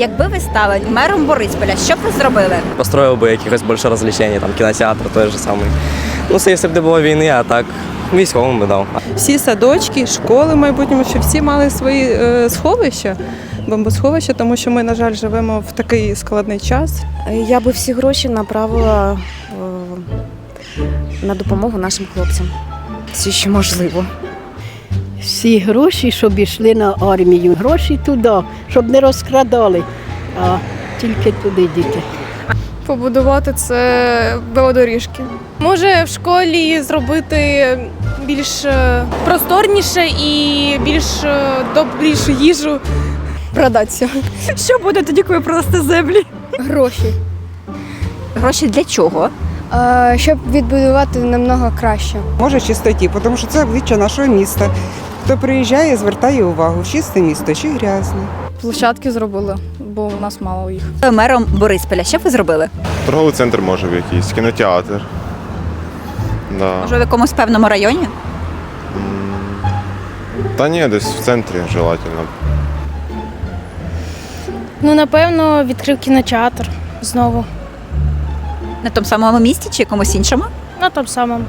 Якби ви стали мером Борисполя, що б ви зробили? Построїв би якихось більше розвлечень, там кінотеатр той же самий. Ну, це якщо б не було війни, а так військовим би дав. всі садочки, школи в майбутньому, щоб всі мали свої е, сховища, бомбосховища, тому що ми, на жаль, живемо в такий складний час. Я би всі гроші направила е, на допомогу нашим хлопцям. Всі, що можливо. Всі гроші, щоб йшли на армію. Гроші туди, щоб не розкрадали, а тільки туди діти. побудувати це велодоріжки. Може в школі зробити більш е, просторніше і більш е, добрішу їжу. Продатися. Що буде тоді, коли продасте землі? Гроші. Гроші для чого? Щоб відбудувати намного краще. Може чистоті, тому що це обличчя нашого міста. Хто приїжджає, звертає увагу, чисте місто чи грязне. Площадки зробили, бо у нас мало їх. Мером Борисполя, що ви зробили? Торговий центр може в якийсь, кінотеатр. Да. Може, в якомусь певному районі? Та ні, десь в центрі желательно. Ну, напевно, відкрив кінотеатр знову. На тому самому місці чи якомусь іншому? На тому самому.